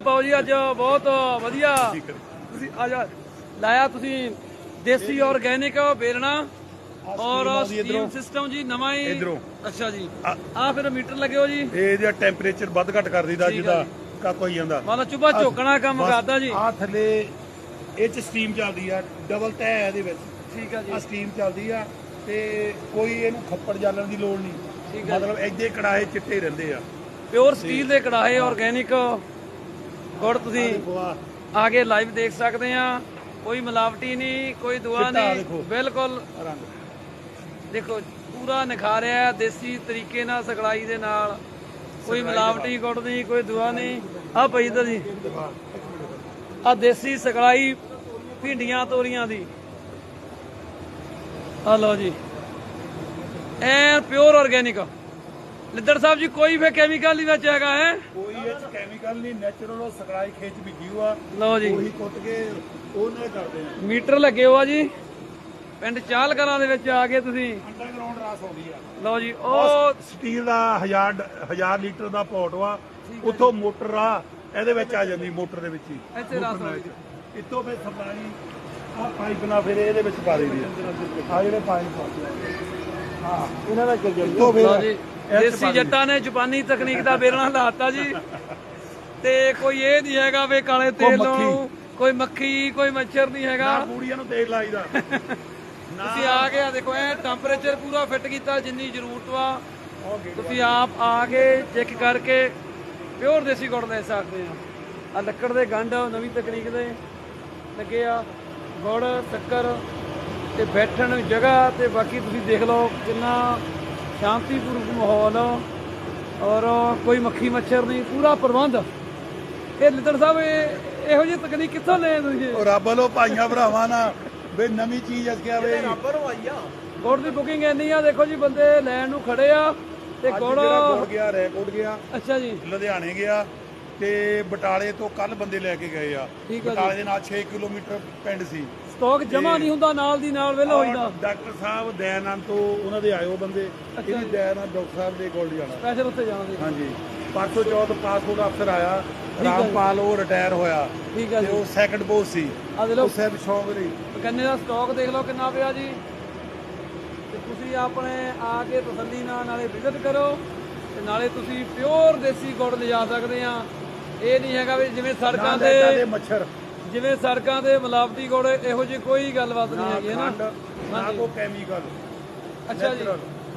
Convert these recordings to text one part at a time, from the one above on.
ਪਾਓ ਜੀ ਅੱਜ ਬਹੁਤ ਵਧੀਆ। ਤੁਸੀਂ ਆ ਜਾ ਲਾਇਆ ਤੁਸੀਂ ਦੇਸੀ ਆਰਗੈਨਿਕ ਬੇਲਣਾ ਔਰ ਸਟੀਮ ਸਿਸਟਮ ਜੀ ਨਵਾਂ ਹੀ। ਇੱਧਰੋਂ। ਅੱਛਾ ਜੀ। ਆ- ਫਿਰ ਮੀਟਰ ਲੱਗਿਓ ਜੀ। ਇਹ ਜਿਹੜਾ ਟੈਂਪਰੇਚਰ ਵੱਧ ਘਟ ਕਰ ਆ ਜਿਹਦਾ ਕੱਪ ਹੋਈ ਜਾਂਦਾ। ਮੰਨ ਲਓ ਚੁੱਭਾ ਝੋਕਣਾ ਕੰਮ ਕਰਦਾ ਜੀ। ਆ ਥੱਲੇ ਇਹ ਚ ਸਟੀਮ ਚੱਲਦੀ ਆ ਡਬਲ ਤੈ ਹੈ ਇਹਦੇ ਵਿੱਚ। ਠੀਕ ਆ ਜੀ। ਆ ਸਟੀਮ ਚੱਲਦੀ ਆ ਤੇ ਕੋਈ ਇਹਨੂੰ ਖੱਪੜ ਜਾਲਣ ਦੀ ਲੋੜ ਨਹੀਂ। ਮਤਲਬ ਐਦੇ ਕੜਾਹੇ ਚਿੱਟੇ ਰਹਿੰਦੇ ਆ। ਪਿਓਰ ਸਟੀਲ ਦੇ ਕੜਾਹੇ ਆਰਗੈਨਿਕ ਗੁੜ ਤੁਸੀਂ ਵਾਹ ਆਗੇ ਲਾਈਵ ਦੇਖ ਸਕਦੇ ਆ। ਕੋਈ ਮਿਲਾਵਟੀ ਨਹੀਂ ਕੋਈ ਦੁਆ ਨਹੀਂ। ਬਿਲਕੁਲ ਦੇਖੋ ਪੂਰਾ ਨਿਖਾਰਿਆ ਦੇਸੀ ਤਰੀਕੇ ਨਾਲ ਸਗਲਾਈ ਦੇ ਨਾਲ। ਕੋਈ ਮਿਲਾਵਟੀ ਗੁੜ ਨਹੀਂ ਕੋਈ ਦੁਆ ਨਹੀਂ। ਆ ਪਈ ਤਾਂ ਜੀ। ਆ ਦੇਸੀ ਸਗਲਾਈ ਭਿੰਡੀਆਂ ਤੋਰੀਆਂ ਦੀ। ਆ ਲਓ ਜੀ। ਐ ਪਿਓਰ ਆਰਗੈਨਿਕ ਲਿੱਦੜ ਸਾਹਿਬ ਜੀ ਕੋਈ ਵੀ ਕੈਮੀਕਲ ਨਹੀਂ ਵਿੱਚ ਹੈਗਾ ਹੈ? ਕੋਈ ਇਹ ਚ ਕੈਮੀਕਲ ਨਹੀਂ ਨੈਚੁਰਲ ਸਕੜਾਈ ਖੇਚ ਵਿਕੀ ਹੋਆ। ਲਓ ਜੀ। ਉਹੀ ਕੁੱਟ ਕੇ ਉਹਨਾਂ ਕਰਦੇ ਆ। ਮੀਟਰ ਲੱਗੇ ਹੋਆ ਜੀ। ਪਿੰਡ ਚਾਲ ਕਲਾਂ ਦੇ ਵਿੱਚ ਆ ਕੇ ਤੁਸੀਂ। ਅੰਡਰਗਰਾਉਂਡ ਰਾਸ ਹੋ ਗਈ ਆ। ਲਓ ਜੀ ਉਹ ਸਟੀਲ ਦਾ 1000 1000 ਲੀਟਰ ਦਾ ਪੋਟ ਵਾ। ਉੱਥੋਂ ਮੋਟਰ ਆ ਇਹਦੇ ਵਿੱਚ ਆ ਜਾਂਦੀ ਮੋਟਰ ਦੇ ਵਿੱਚ ਹੀ। ਇੱਥੇ ਰਸ ਹੋ ਗਈ। ਇੱਥੋਂ। ਫਿਰ ਸਪਲਾਈ ਆ ਪਾਈਪ ਨਾਲ ਫਿਰ ਇਹਦੇ ਵਿੱਚ ਪਾ ਦੇਣੀ ਆ। ਜਿਹੜੇ ਪਾਈਪ ਪਾਉਂਦੇ ਹਾਂ ਇਹਨਾਂ ਦਾ ਦੇਸੀ ਜੱਟਾਂ ਨੇ ਜਾਪਾਨੀ ਤਕਨੀਕ ਦਾ ਬੇਲਣਾ ਲਾਤਾ ਜੀ। ਤੇ ਕੋਈ ਇਹ ਨਹੀਂ ਹੈਗਾ ਵੀ ਕਾਲੇ ਤੇਲ। ਲਾਉਣੋ ਕੋਈ ਮੱਖੀ ਕੋਈ ਮੱਛਰ ਨਹੀਂ ਹੈਗਾ। ਨਾ ਪੂੜੀਆਂ ਨੂੰ ਤੇਲ ਲਾਈਦਾ। ਤੁਸੀਂ ਆ ਕੇ ਆ ਦੇਖੋ ਇਹ ਟੈਂਪਰੇਚਰ ਪੂਰਾ ਫਿੱਟ ਕੀਤਾ ਜਿੰਨੀ ਜ਼ਰੂਰਤ ਵਾ। ਤੁਸੀਂ ਆਪ ਆ ਕੇ ਚੈੱਕ ਕਰਕੇ ਪਿਓਰ ਦੇਸੀ ਗੁੜ ਲੈ ਸਕਦੇ ਆ। ਆ ਲੱਕੜ ਦੇ ਗੰਢ ਨਵੀਂ ਤਕਨੀਕ ਦੇ। ਲੱਗੇ ਆ ਗੁੜ ਸ਼ੱਕਰ ਤੇ ਬੈਠਣ ਨੂੰ ਜਗ੍ਹਾ ਤੇ ਬਾਕੀ ਤੁਸੀਂ ਦੇਖ ਲਓ ਕਿੰਨਾ ਸ਼ਾਂਤੀਪੂਰਵਕ ਮਾਹੌਲ ਔਰ ਕੋਈ ਮੱਖੀ ਮੱਛਰ ਨਹੀਂ ਪੂਰਾ ਪ੍ਰਬੰਧ। ਇਹ ਲਿੱਤੜ ਸਾਹਿਬ ਇਹ ਜਿਹੀ ਤਕਨੀਕ ਕਿੱਥੋਂ ਲੈ ਤੁਸੀਂ? ਉਹ ਰੱਬ ਵੱਲੋਂ ਭਾਈਆਂ ਭਰਾਵਾਂ ਨਾਲ ਵੀ ਨਵੀਂ ਚੀਜ਼ ਅਸਕਿਆ ਵੇ ਗੁੜ ਦੀ ਬੁਕਿੰਗ ਇੰਨੀ ਆ ਦੇਖੋ ਜੀ ਬੰਦੇ ਲੈਣ ਨੂੰ ਖੜੇ ਆ ਤੇ ਗੁੜ ਗਿਆ ਰੈਕੋਰਡ ਗਿਆ ਅੱਛਾ ਜੀ। ਲੁਧਿਆਣੇ ਗਿਆ ਤੇ ਬਟਾਲੇ ਤੋਂ ਕੱਲ ਬੰਦੇ ਲੈ ਕੇ ਗਏ ਆ। ਬਟਾਲੇ ਦੇ ਨਾਲ 6 ਕਿਲੋਮੀਟਰ ਪਿੰਡ ਸੀ। ਸਟਾਕ ਜਮਾ ਨਹੀਂ ਹੁੰਦਾ ਨਾਲ ਦੀ ਨਾਲ ਵੇਲਾ ਹੋਈਦਾ। ਔਰ ਡਾਕਟਰ ਸਾਹਿਬ ਦਇਆਨੰਦ ਤੋਂ ਉਹਨਾਂ ਦੇ ਆਇਓ ਬੰਦੇ ਇਹਦੀ ਦਇਆਨੰਦ ਡਾਕਟਰ ਸਾਹਿਬ ਦੇ ਕੋਲ ਜਾਣਾ। ਸਪੈਸ਼ਲ ਉੱਥੇ ਜਾਣਾ ਜੀ ਹਾਂਜੀ। ਪਰਸੋਂ ਚੌਥ ਪਾਸਪੋਰਟ ਅਫਸਰ ਆਇਆ ਰਾਮਪਾਲ ਉਹ ਰਿਟਾਇਰ ਹੋਇਆ। ਠੀਕ ਤੇ ਜੀ। ਉਹ ਸੈਕੰਡ ਪੋਸਟ ਸੀ। ਆ ਦੇ ਉਹ ਲਓ ਸਾਹਿਬ ਸ਼ੌਂਕ ਲਈ ਗੰਨੇ ਦਾ ਸਟਾਕ ਦੇਖ ਲਓ ਕਿੰਨਾ ਪਿਆ ਜੀ। ਤੇ ਤੁਸੀਂ ਆਪਣੇ ਆ ਕੇ ਤਸੱਲੀ ਨਾਲ ਨਾਲੇ ਵਿਜ਼ਿਟ ਕਰੋ ਤੇ ਨਾਲੇ ਤੁਸੀਂ ਪਿਓਰ ਦੇਸੀ ਗੁੜ ਲਿਜਾ ਸਕਦੇ ਆ। ਇਹ ਨਹੀਂ ਹੈਗਾ ਵੀ ਜਿਵੇਂ ਸੜਕਾਂ ਤੇ ਮੱਛਰ। ਜਿਵੇਂ ਸੜਕਾਂ ਤੇ ਮਿਲਾਵਟੀ ਗੁੜ ਇਹੋ ਜਿਹੀ ਕੋਈ ਗੱਲਬਾਤ ਨਹੀਂ ਹੈਗੀ ਹੈ ਨਾ? ਨਾ ਕੋ ਕੈਮੀਕਲ ਅੱਛਾ ਜੀ।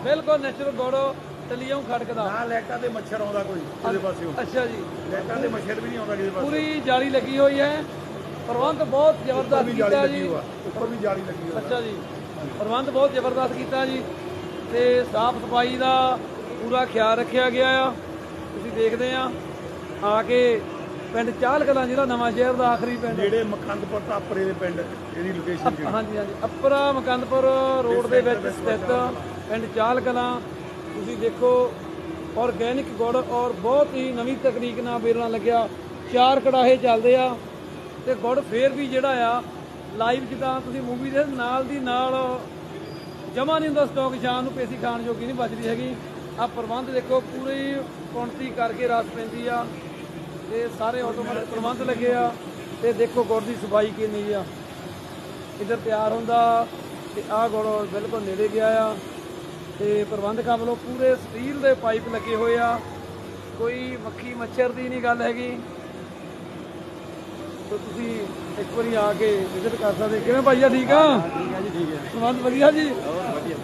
ਬਿਲਕੁਲ ਨੈਚੁਰਲ ਗੁੜ ਟਲੀਓਂ ਖੜਕਦਾ। ਨਾ ਲੈਟਾਂ ਦੇ ਮੱਛਰ ਆਉਂਦਾ ਕੋਈ ਉਹਦੇ ਪਾਸਿਓਂ। ਅੱਛਾ ਜੀ। ਲੈਟਾਂ ਦੇ ਮੱਛਰ ਵੀ ਨਹੀਂ ਆਉਂਦਾ ਕਿਸੇ ਪਾਸੇ ਪੂਰੀ ਜਾਲੀ ਲੱਗੀ ਹੋਈ ਹੈ। ਪ੍ਰਬੰਧ ਬਹੁਤ ਜ਼ਬਰਦਸਤ ਕੀਤਾ ਜੀ। ਉੱਪਰ ਵੀ ਜਾਲੀ ਲੱਗੀ ਹੋਆ ਅੱਛਾ ਜੀ। ਪ੍ਰਬੰਧ ਬਹੁਤ ਜ਼ਬਰਦਸਤ ਕੀਤਾ ਜੀ। ਤੇ ਸਾਫ਼ ਸਫ਼ਾਈ ਦਾ ਪੂਰਾ ਖਿਆਲ ਰੱਖਿਆ ਗਿਆ ਆ। ਤੁਸੀਂ ਦੇਖਦੇ ਆ ਆ ਕੇ ਪਿੰਡ ਚਾਲ ਕਲਾਂ ਜਿਹੜਾ ਨਵਾਂ ਸ਼ਹਿਰ ਦਾ ਆਖਰੀ ਪਿੰਡ। ਜਿਹੜੇ ਮਕੰਦਪੁਰ ਤਾਪਰੇ ਦੇ ਪਿੰਡ ਇਹਦੀ ਲੋਕੇਸ਼ਨ ਹਾਂਜੀ ਹਾਂਜੀ ਅਪਰਾ ਮਕੰਦਪੁਰ ਰੋਡ ਦੇ ਵਿੱਚ ਸਥਿਤ ਪਿੰਡ ਚਾਲ ਕਲਾਂ ਤੁਸੀਂ ਦੇਖੋ ਆਰਗੈਨਿਕ ਗੁੜ ਔਰ ਬਹੁਤ ਹੀ ਨਵੀਂ ਤਕਨੀਕ ਨਾਲ ਬੇਲਣਾ ਲੱਗਿਆ। ਚਾਰ ਕੜਾਹੇ ਚੱਲਦੇ ਆ ਤੇ ਗੁੜ ਫੇਰ ਵੀ ਜਿਹੜਾ ਆ ਲਾਈਵ ਜਿੱਦਾਂ ਤੁਸੀਂ ਮੂਵੀ ਦੇ ਨਾਲ ਦੀ ਨਾਲ ਜਮਾ ਨਹੀਂ ਹੁੰਦਾ ਸਟਾਕ ਸ਼ਾਮ ਨੂੰ ਪੇਸੀ ਖਾਣ ਜੋਗੀ ਨਹੀਂ ਬਚਦੀ ਹੈਗੀ। ਆ ਪ੍ਰਬੰਧ ਦੇਖੋ ਪੂਰੀ ਕੁੰਟੀ ਕਰਕੇ ਰਸ ਪੈਂਦੀ ਆ। ਤੇ ਸਾਰੇ ਆਟੋਮੈਟਿਕ ਪ੍ਰਬੰਧ ਲੱਗੇ ਆ। ਤੇ ਦੇਖੋ ਗੁੜ ਦੀ ਸਫ਼ਾਈ ਕਿੰਨੀ ਆ। ਇੱਧਰ ਤਿਆਰ ਹੁੰਦਾ ਤੇ ਆਹ ਗੁੜ ਬਿਲਕੁਲ ਨੇੜੇ ਗਿਆ ਆ। ਤੇ ਪ੍ਰਬੰਧਕਾਂ ਵੱਲੋਂ ਪੂਰੇ ਸਟੀਲ ਦੇ ਪਾਈਪ ਲੱਗੇ ਹੋਏ ਆ। ਕੋਈ ਮੱਖੀ ਮੱਛਰ ਦੀ ਨਹੀਂ ਗੱਲ ਹੈਗੀ। ਤੇ ਤੁਸੀਂ ਇੱਕ ਵਾਰੀ ਆ ਕੇ ਵਿਜ਼ਿਟ ਕਰ ਸਕਦੇ ਕਿਵੇਂ ਭਾਈਆ ਠੀਕ ਆ? ਠੀਕ ਹੈ ਜੀ ਠੀਕ ਹੈ ਪ੍ਰਬੰਧ ਵਧੀਆ ਜੀ? ਵਧੀਆ।